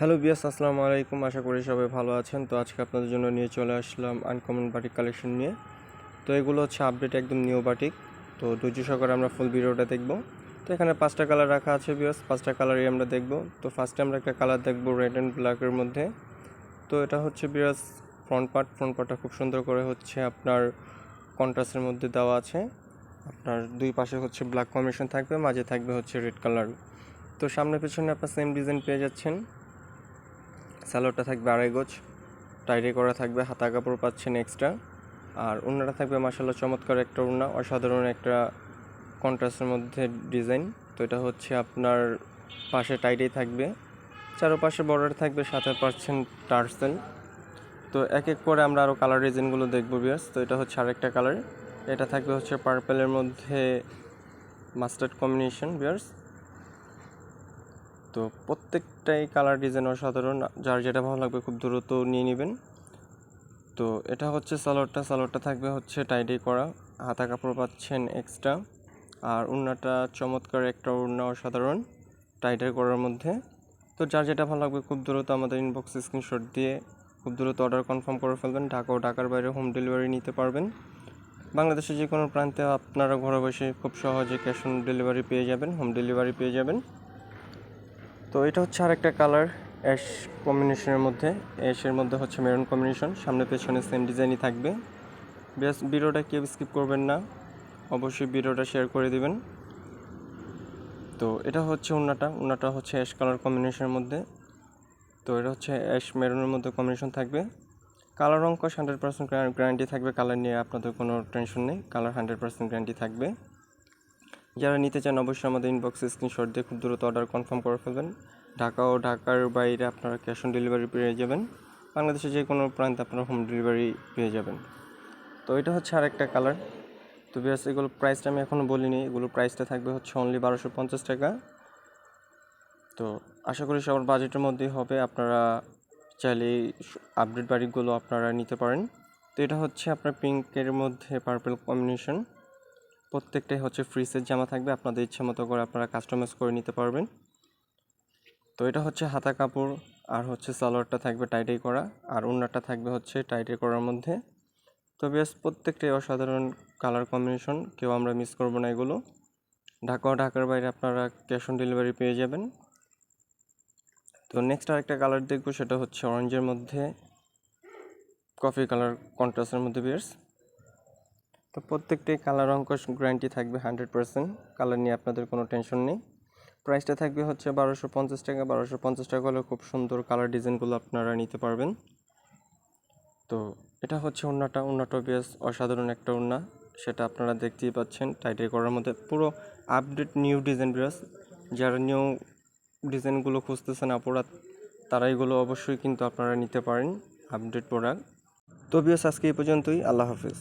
Hello বিয়াস আসসালামু আলাইকুম। আশা করি সবাই ভালো আছেন। তো আজকে আপনাদের জন্য নিয়ে চলে আসলাম আনকমন বাটিক কালেকশন নিয়ে। তো এগুলো হচ্ছে আপডেট একদম নিউ বাটিক তো ধৈর্য সহকারে আমরা ফুল ভিডিওটা দেখব। তো এখানে পাঁচটা কালার রাখা আছে বিয়াস পাঁচটা কালারই আমরা দেখব। তো ফার্স্টে আমরা একটা কালার দেখব রেড অ্যান্ড ব্ল্যাকের মধ্যে। তো এটা হচ্ছে বিয়াস ফ্রন্ট পার্ট ফ্রন্ট পার্টটা খুব সুন্দর করে হচ্ছে আপনার কন্ট্রাস্টের মধ্যে দেওয়া আছে। আপনার দুই পাশে হচ্ছে ব্ল্যাক কম্বিনেশন থাকবে, মাঝে থাকবে হচ্ছে রেড কালার তো সামনে পেছনে আপনার সেম ডিজাইন পেয়ে যাচ্ছেন। স্যালোডটা থাকবে আড়াই গোছ টাইরে করা থাকবে, হাতা কাপড় পাচ্ছেন এক্সট্রা আর ওড়নাটা থাকবে মাসাল্লাহ চমৎকার একটা ওড়না অসাধারণ একটা কন্ট্রাস্টের মধ্যে ডিজাইন তো এটা হচ্ছে আপনার পাশে টাইটেই থাকবে, চারোপাশে বর্ডার থাকবে, সাথে পাচ্ছেন টার্সেল, তো এক এক করে আমরা আরও কালার ডিজাইনগুলো দেখব বিয়ার্স তো এটা হচ্ছে আরেকটা কালার এটা থাকবে হচ্ছে পার্পেলের মধ্যে মাস্টার্ড কম্বিনেশন বিয়ার্স তো প্রত্যেকটাই কালার ডিজাইন অসাধারণ। যার যেটা ভালো লাগবে খুব দ্রুত নিয়ে নেবেন। তো এটা হচ্ছে সালোয়ারটা। সালোয়ারটা থাকবে হচ্ছে টাইডি করা। হাতা কাপড় পাচ্ছেন এক্সট্রা আর উন্নাটা চমৎকার একটা উন্না অসাধারণ টাইটের করার মধ্যে। তো যার যেটা ভালো লাগবে খুব দ্রুত আমাদের ইনবক্স স্ক্রিনশট দিয়ে খুব দ্রুত অর্ডার কনফার্ম করে ফেলবেন। ঢাকা ও ঢাকার বাইরে হোম ডেলিভারি নিতে পারবেন। বাংলাদেশের যে কোনো প্রান্তে আপনারা ঘরে বসে খুব সহজে ক্যাশ অন ডেলিভারি পেয়ে যাবেন হোম ডেলিভারি পেয়ে যাবেন। তো এটা হচ্ছে আরেকটা কালার অ্যাশ কম্বিনেশনের মধ্যে। অ্যাশের মধ্যে হচ্ছে মেরুন কম্বিনেশন সামনে পেছনে সেম ডিজাইনই থাকবে। বেশ ভিডিওটা কেউ স্কিপ করবেন না। অবশ্যই ভিডিওটা শেয়ার করে দিবেন। তো এটা হচ্ছে উন্নাটা। উন্নাটা হচ্ছে অ্যাশ কালার কম্বিনেশনের মধ্যে। তো এটা হচ্ছে অ্যাশ মেরুনের মধ্যে কম্বিনেশন থাকবে। কালার অঙ্ক হান্ড্রেড পার্সেন্ট গ্যারান্টি থাকবে। কালার নিয়ে আপনাদের কোনো টেনশন নেই। কালার হান্ড্রেড পার্সেন্ট গ্যারান্টি থাকবে। যারা নিতে চান অবশ্যই আমাদের ইনবক্সে স্ক্রিনশট দিয়ে খুব দ্রুত অর্ডার কনফার্ম করে ফেলবেন। ঢাকা ও ঢাকার বাইরে আপনারা ক্যাশ অন ডেলিভারি পেয়ে যাবেন। বাংলাদেশে যে কোনো প্রান্তে আপনারা হোম ডেলিভারি পেয়ে যাবেন। তো এটা হচ্ছে আরেকটা কালার তো বিয়াস এগুলো প্রাইসটা আমি এখনও বলিনি। এগুলো প্রাইসটা থাকবে হচ্ছে অনলি বারোশো পঞ্চাশ টাকা। তো আশা করি সবার বাজেটের মধ্যেই হবে। আপনারা চাইলে আপডেট বাড়িগুলো আপনারা নিতে পারেন। তো এটা হচ্ছে আপনার পিঙ্কের মধ্যে পার্পেল কম্বিনেশন প্রত্যেকটাই হচ্ছে ফ্রি জামা থাকবে। আপনাদের ইচ্ছে মতো করে আপনারা কাস্টমাইজ করে নিতে পারবেন। তো এটা হচ্ছে হাতা কাপড়, আর হচ্ছে সালোয়ারটা থাকবে টাইটাই করা, আর ওড়নাটা থাকবে হচ্ছে টাইটাই করার মধ্যে। তো বেশ প্রত্যেকটাই অসাধারণ কালার কম্বিনেশন কেউ আমরা মিস করব না এগুলো। ঢাকা ও ঢাকার বাইরে আপনারা ক্যাশ অন ডেলিভারি পেয়ে যাবেন। তো নেক্সট আরেকটা কালার দেখব, সেটা হচ্ছে অরেঞ্জের মধ্যে কফি কালার কন্ট্রাস্টের মধ্যে বিয়ার্স তো প্রত্যেকটাই কালার অঙ্ক গ্যারান্টি থাকবে হান্ড্রেড পার্সেন্ট কালার নিয়ে আপনাদের কোনো টেনশন নেই। প্রাইসটা থাকবে হচ্ছে বারোশো পঞ্চাশ টাকা। বারোশো পঞ্চাশ টাকা হলে খুব সুন্দর কালার ডিজাইনগুলো আপনারা নিতে পারবেন। তো এটা হচ্ছে ওড়নাটা। ওড়নাটা বেশ অসাধারণ একটা ওড়না। সেটা আপনারা দেখতেই পাচ্ছেন। টাইটের করার মধ্যে পুরো আপডেট নিউ ডিজাইন বিরাস যারা নিউ ডিজাইনগুলো খুঁজতেছেন আপুরা তারা এগুলো অবশ্যই কিন্তু আপনারা নিতে পারেন আপডেট প্রোডাক্ট তো আজকে এই পর্যন্তই। আল্লাহ হাফিজ।